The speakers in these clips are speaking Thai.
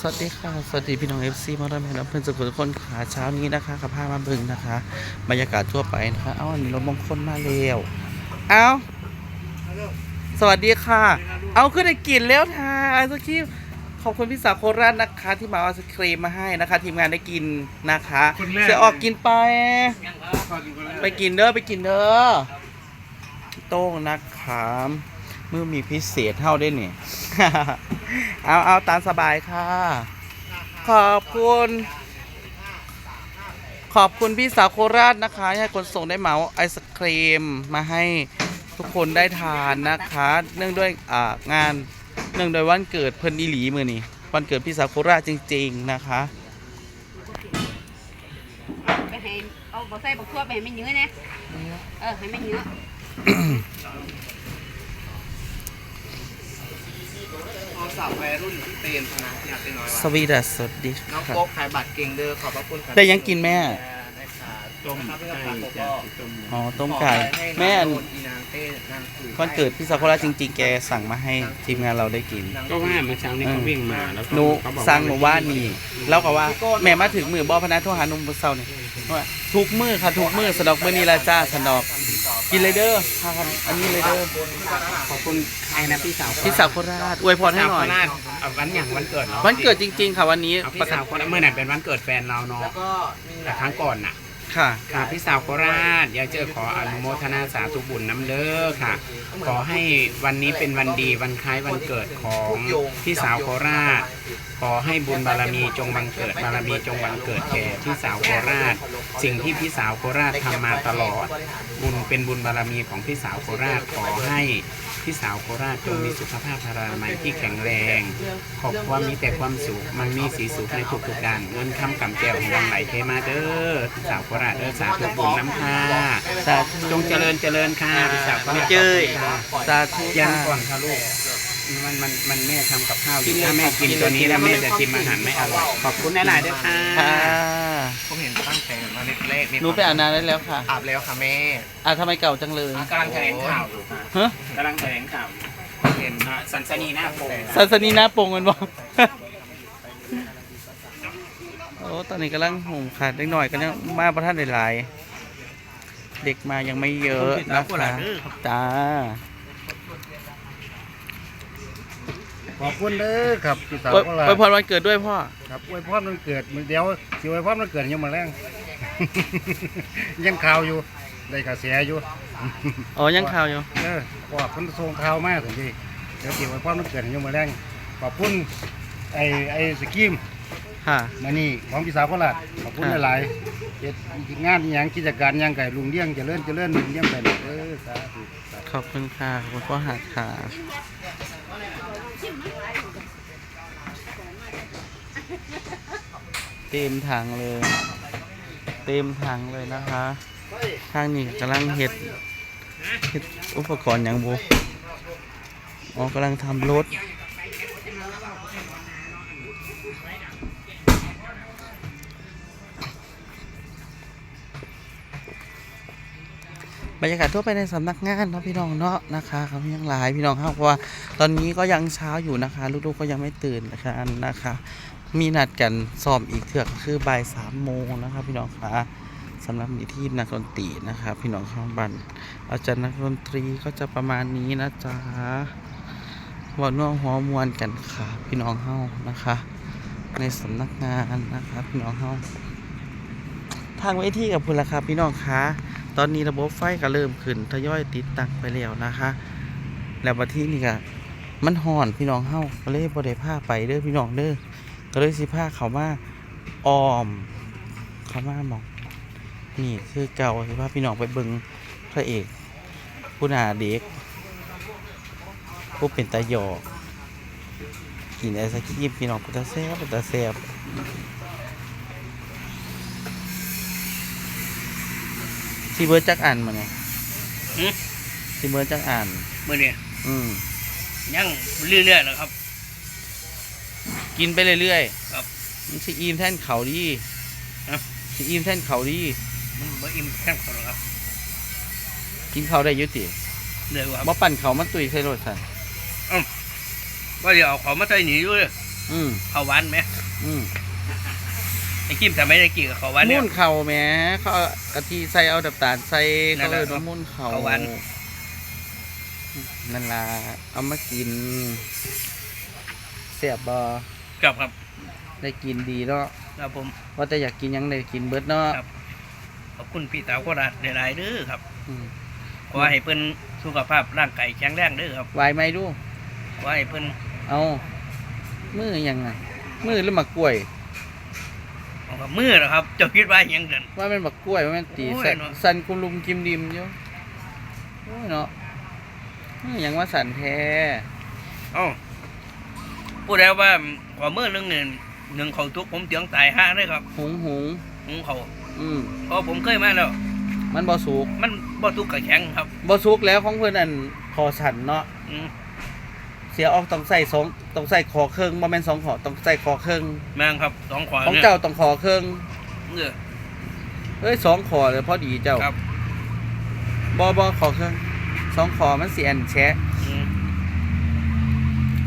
สวัสดีค่ะ สวัสดีพี่น้อง FC มาด้วยแม่น้ำเพื่อนสุขุมทุกคนขาเช้านี้นะคะกับผ้ามาบึงนะคะ บรรยากาศทั่วไปนะคะ เอ้าอันนี้รถมงคลมาเร็ว เอ้า สวัสดีค่ะ เอาขึ้นได้กินแล้วทาไอศครีมขอบคุณพี่สาวโคราชนะคะ ที่มาเอาไอศครีมมาให้นะคะ ทีมงานได้กินนะคะคนแรก เสียออกกินไป ไปกินเด้อไปกินเด้อโต้งนะคะมือมีพิเศษเท่าได้เนี่ย เอาเอาตามสบายค่ะ ขอบคุณ ขอบคุณพี่สาวโคราชนะคะที่ให้คนส่งได้เหมาไอศครีมมาให้ทุกคนได้ทานนะคะ เนื่องด้วยงานเนื่องโดวยวันเกิดเพิ่นอีหลีมือนี่วันเกิดพี่สาวโคราชจริง ๆนะคะไปให้เอาบอใส่บอทั่วไปให้มันเยอะนะเออให้มันเยอะน้อ สาววัยรุ่นที่เตนธนาที่อาเป็นน้อยสวีดัสสวัสดีน้องค่ะโป๊กขายบัตรเก่งเด้อขอบพระคุณครับได้ยังกินแม่ ได้ค่ะต้มไก่จ้ะต้มอ๋อ ต้มไก่แม่อันอีนางเต้นางถือวันเกิดพี่สาวโคราชจริงๆ แกสั่งมาให้ทีมงานเราได้กิน นางก็ว่าเมื่อเช้านี้เขาวิ่งมาแล้วก็หนูเขาบอกสั่งหนูว่านี่แล้วก็ว่า แม่มาถึงมือบ่พนักโทรหาหนุ่มบุษเซานี่ว่าทุกมือค่ะทุกมือสนอกมือนี้ละจ้าสนอก กินเลยเด้อพากันอันนี้เลยเด้อขอบคุณใครนะพี่สาวพี่สาวโคราชอวยพรให้หน่อย สาวโคราชเอาวันอย่างวันเกิดเนาะวันเกิดจริงๆค่ะวันนี้เอาพี่สาวโคราชเมื่อไหร่เป็นวันเกิดแฟนเราเนาะแล้วก็มีหแต่ลายครั้งก่อนน่ะ ค่ะ ค่ะพี่สาวโคราชอยากเจอขออนุโมทนาสาธุบุญน้ำเด้อค่ะ ขอให้วันนี้เป็นวันดีวันคล้ายวันเกิดของพี่สาวโคราช ขอให้บุญบารมีจงบังเกิดบารมีจงบังเกิดแก่พี่สาวโคราช สิ่งที่พี่สาวโคราชทำมาตลอด บุญเป็นบุญบารมีของพี่สาวโคราชขอให้ พี่สาวโคราชจงมีสุขภาพพลานามัยที่แข็งแรง ขอบความมีแต่ความสุข มันมีสีสุขในทุกๆด้านเงินคำกำแก้วของวันไหลเทมาเด้อพี่สาวโคราชเด้อสาธุบุญน้ำค่ะสาธุ จงเจริญเจริญค่ะพี่สาวโคราชเจ้ย ขอบคุณค่ะสาธุยังค่ะก่อนค่ะลูก มันมันมันแม่ทำกับข้าวอยู่ถ้าแม่กินตัวนี้แล้วแม่จะชิมอาหารไม่อร่อย ขอบคุณหลายๆด้วยค่ะ ค่ะ ผมเห็นตั้งแต่มา เล็กๆหนูไปอาบน้ำได้แล้วค่ะอาบแล้วค่ะแม่อะทำไมเก่าจังเลยกำลังแถลงข่าวอยู่ค่ะฮะกำลังแถลงข่าวอยู่เห็นอ่าสันสนีหน้าโปงสันสนีหน้าโปงกันบอกโอ้ตอนนี้กำลังหุงขาดเล็กหน่อยก็ยังมาประท่านหลายๆเด็กมายังไม่เยอะนะคะจ้าขอบคุณเด้อครับพี่สาวอวยของเราอวยพรวันเกิดด้วยพ่อ ครับอวยพรวันเกิดมื้อเดียวสิอวยพรวันเกิดยังมาแรง ยังข่าวอยู่ได้กระแสอยู่อ๋อยังข่าวอยู่เออเพราะว่าคนส่งข่าวมาถึงที่เดี๋ยวสิอวยพรวันเกิดยังมาแรงขอบคุณไอ้ไอ้สกีมค่ะมานี่ของพี่สาวของเราขอบคุณอ่าหลายๆเฮ็ดงานอหย่างกิจการอหย่างไก่ลุงเลี้ยงเจริญเจริญลุงเลี้ยงไปเด้อสาธุสาธุขอบคุณค่ะขอบคุณพ่อหัดค่ะเต็มถังเลย เต็มถังเลยนะคะข้างนี้กำลังเห็ดเห็ดอุปกรณ์อย่างบุอ๋อกำลังทำรถบรรยากาศทั่วไปในสำนักงานเนาะพี่น้องเนาะนะคะเขายังหลายพี่น้องครับเพราะว่าตอนนี้ก็ยังเช้าอยู่นะคะ ลูกๆก็ยังไม่ตื่นนะคะนะคะ มีนัดกันซ้อมอีกเถือกคือบ่ายสามโมงนะคะพี่น้องคะสำหรับมีที่นักดนตรีนะคะพี่น้องข้างบันอาจารย์นักดนตรีก็จะประมาณนี้นะจ๊ะวันน่วหัวมวนกันค่ะ พี่น้องเฮานะคะ ในสำนักงานนะคะพี่น้องเฮาทางเวทีกับคุณละครับพี่น้องคะตอนนี้ระบบไฟก็เริ่มขึ้นทยอยติดตั้งไปแล้วนะคะ แล้วบัดที่นี่ก็มันห่อนพี่น้องเฮาก็เลยบ่ได้พาไปเด้อพี่น้องเด้อ ก็เลยสิพาเขามาออม เขามาหมอง นี่คือเก่าสิพาพี่น้องไปเบิ่งพระเอกผู้หน้าเด็ก ผู้เป็นตาหยอกกินไอศครีมพี่น้องเป็นตาแซ่บเป็นตาแซ่บที่เบิร์ดจักอ่านมาเนี่ยหือที่เบิร์ดจักอ่านมื่อนี้อืมยังเรื่อยๆแล้วครับ กินไปเรื่อยครับๆมันสิอิ่มแท่นเขาดีฮะสิอิ่มแท่นเขาดี มันบ่อิ่มแค่คนหรอกครับกินเขาได้อยุติเลยว่าบ่ปั่นเขามันตุยใส่รถสันว่าเดี๋ยวเอาของมาใส่หนีด้วยฮอืมข้าวหวานไหมอืมไอ้กิมทำไมได้กี่กับข้าวหวานเนี่ย มุ่นเข่าแหมเขาเอากะทิใส่เอาดับตาลใส่นั่เขานแหเลละยว่ามุ่นเข่าเอาหวาน นั่นล่ะเอามากินเสียบบ อกับครับได้กินดีเนาะครับผมว่าแต่อยากกินหยังได้กินเบิดเนาะครับ ขอบคุณพี่สาวโคราชหลายๆเด้อครับอืมขอให้เพิ่นสุขภาพร่างกายแข็งแรงเด้อครับไหวไหมดู ขอให้เพิ่นเอามือยังไงมือหรือหมากกล้วย เอากับมือนะครับเจ้าคิดว่าหยังกัน ว่ามันหมากกล้วยว่ามันตีโอ้ยสันเนาะ สันกุลุมกิมดิมอยู่โอ้ยเนาะมือหยังว่าสันแท้ เอ้า พูดแล้วว่าขอมือหนึงหนึ่งหนึ่งเขาทุกผมเตียงตายห้าเลยครับหุงหุงหุงเขาอืมเพราะผมเคยมาแล้ว มันบ่สุกมันบ่ทุกข์กับแข็งครับบ่สุกแล้วของเพิ่นอันคอสันเนาะอืมเสียออกต้องใส่สองต้องใส่คอเครื่องบ่แม่นสองขอต้องใส่คอเครื่องแม่งครับสองขวาของเนี่ยเจ้าต้องคอเครื่องเออเอ้ยสองคอเลยพอดีเจ้าครับบ่บ่คอเครื่องสองคอมันสิอันแชะอื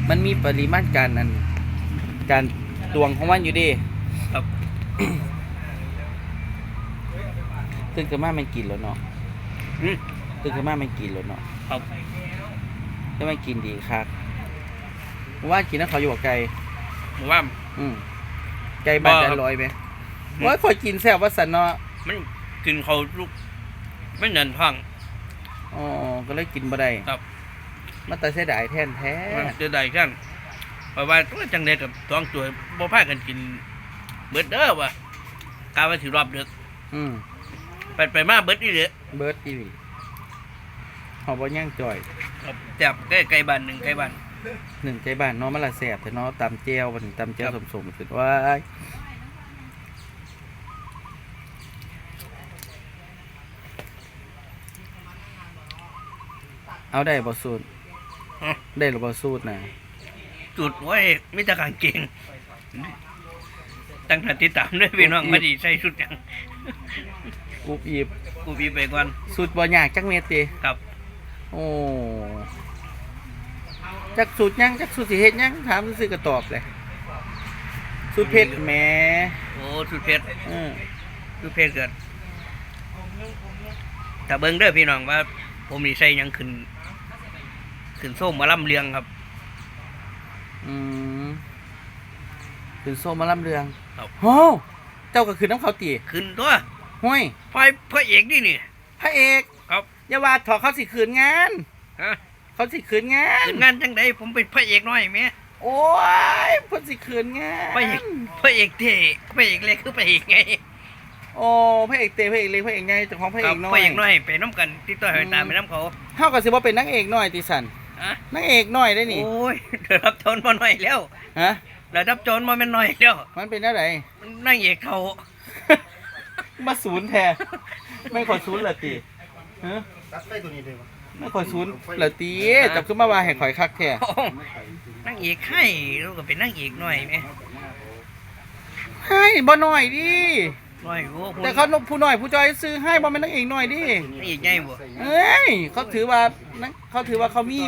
มมันมีปริมาณการอันการตวงของมันอยู่ดิครับตื่นขึ้นมามันกินแล้วเนาะอืมตื่นขึ้นมามันกินแล้วเนาะครับแล้วมันกินดีครับว่ากินแล้วเขาอยู่กับไก่ผมว่า อืมไก่บ้านบ่คจะรับ ลอยไหมว่าคอยกินแซ่บว่าสันเนาะมันกินเขาลูกไม่เนินพัง อ๋อก็เลยกินบ่ได้ครับ มาแต่เสียดายแทนแท้เดือดใดกันเพราะว่าตัวจังเด็กับท้องตัวบ่พากันกินเบิดเด้อว่ะกาว่าสิรอบดึกอืมไปไปมาเบิดนี่เด้อเบิร์ดอีวีหอบ่ย่างจ่อยครับจับใกล้ไกลบ้านหนึ่งไกลบ้านหนึ่งใจบ้านเนาะมันละแสบแต่เนาะตำเจียววันนี้ตำเจียวครับสมๆขึ้นว่าเอาได้บ่สูตรฮะ ได้หรือบ่สูตรนะจุดไว้มิตรการเก่งตั้งแต่ติดตามด้วยพี่น้องมาดีใส่ชุดหยังอุบอีบกูปีไปก่อนสูตรบ่ยากจักเม็ดติครับ โอ้จักสูตรหยังจักสูตรสิเฮ็ดหยังถามซื่อๆก็ตอบเลยสูตรเผ็ดแหมโอ้สุดเพชรเออสุดเพชรเกิดแต่เบิ้งเด้อพี่น้องว่า ผมนี่ใส่หยังขึ้น ขึ้นส้มมาล่ำเลียงครับ อืมคือโซมาลำเรืองครับโหเจ้าก็คือน้ำเขาตีขึ้นตัวห้วยไฟพระเอกนี่นี่ พระเอกครับอย่าว่าถอเขาสิคืนงานฮะเขาสิคืนงานขึ้นงานจังไดผมเป็นพระเอกน้อยแหม่โอ้ยเพิ่นสิคืนงานพระเอกพระเอกเท่พระเอกเล็กคือพระเอกไงโอ้พระเอกเตะพระเอกเล็กพระเอกไงเจ้าของพระคเอรับกน้อพระยเอกน้อยไปน้ำกันติดต่อให้ตามไปน้ำเขาเฮาก็สิบ่เป็นนางเอกน้อยติสัน อะนางเอกน้อยได้นี่โอ้ยเดี๋ยวรับโจรมาหน่อยแล้วฮะเดี๋ยวรับโจรมาเป็นหน่อยแล้วมันเป็นอะไรนั่งเอกเขามาศูนย์แท้ไม่ขอศูนย์เหรอติฮะตัดไฟตัวนี้เลยวะไม่ขอศูนย์เหรอติจับขึ้นมาว่าให้ข่อยคักแท้โอ้นั่งเอกให้เราก็เป็นนั่งเอกหน่อยไหมให้บ่น้อยดิห น่อยโอ้คุณแต่เขาผู้น้อยผู้จอยซื้อให้บ่แม่นนางเอกน้อยดินั่งเอกใหญ่บ่เอ้ยเขาถือว่านักเขาถือว่าเขามี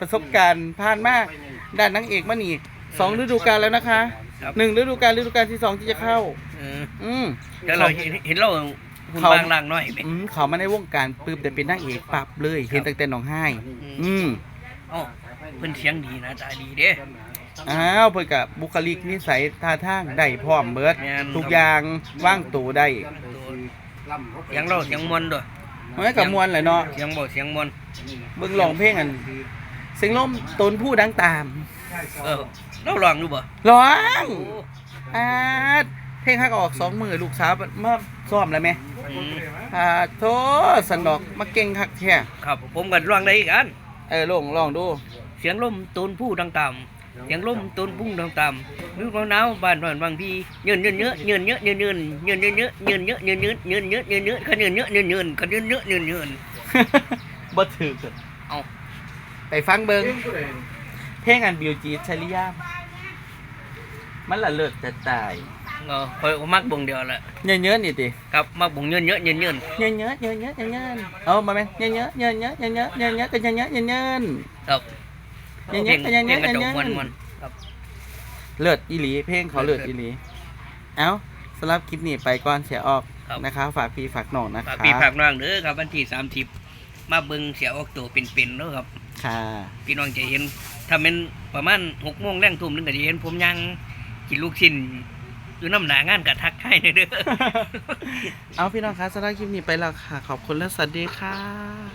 ประสบการณ์ผ่านมากด้านนางเอกมานี่สองฤดูกาลแล้วนะคะครับหนึ่งฤดูกาลฤดูกาลที่สองที่จะเข้าเอออืมแล้วเราเห็นเห็นเราหุ่นเขาบางล่างหน่อยไหมอืมเขามาในวงการปื้มแต่เป็นนางเอกปรับเลย เห็นตั้งแต่หนองไห้ อืมเอ๋อเพิ่นเสียงดีนะตาดีเด้ อ้าวเพิ่นกับบุคลิกนิสัยท่าทางได้พร้อมเบิดแม่นทุกอย่างว่างตัวได้เสียงเราเสียงมวนด้วยมันก็มวนแหละเนาะเสียงบ่เสียงมวนเบิ่งร้องเพลงอันเสียงลมตนผู้ดังตาม เออเราลองดูบ่ร้องอาดเพลงฮักออกสองมือลูกสาวมาซ้อมแล้วไหมอืมอ่าโทสันดอกมาเก่งคักแท้ครับ ผมก็ลองได้อีกอันเออลองลองดู เสียงลมตูนผู้ดังต่ำ เสียงลมตูนพุ่งดังต่ำนึกว่าหนาวบ้านนอนบางพีเยืนเยืนเยอะเยืนเยอะเยืนเยืนเยืนเยอะเยืนเยอะเยืนเยอะเยืนเยอะเยืนเยอะขยืนเยอะเยืนเยืนขยืนเยอะเยืนเยืนบ่ถือเอาไปฟังเบิงเพลงอันบิวจีชริยามมันละเลิศจะตายเออคอยมักบงเดียวแหละเยอะเยอะๆนี่ติครับมักบงเยืนเยอะเยืนเยืนเยอะเยอะเยอะเยอะเยอะเยอะเอามาไหมเยอะเยอะเยอะเยอะเยอะเยอะเยอะเยอะกันเยอะเยอะเยอะเยอะครับ เยอะเยอะกันเยอะเพลเยงอะกระจเยกอะมวนมวนครับ เลิศอีหลีเพลงเขาเลิศอีหลีเอ้าสำหรับคลิปนี้ไปก่อนเสียออกครับ นะคะ ฝากพี่ฝากน้องนะฝากคะพี่ฝากน้องเด้อครับวันที่30มาเบิ่งเสียออกตัวเป็นๆเนาะครับ ค่ะ พี่น้องจะเห็น ถ้าเป็นประมาณหกโมงแรงทุ่มหนึงก็จะเห็นผมยังกินลูกชิ้นอยู่น้ำหนางานกะทักให้เด้อ เอาพี่น้องคะสำหรับคลิปนี้ไปแล้วค่ะ ขอบคุณและสวัสดีค่ะ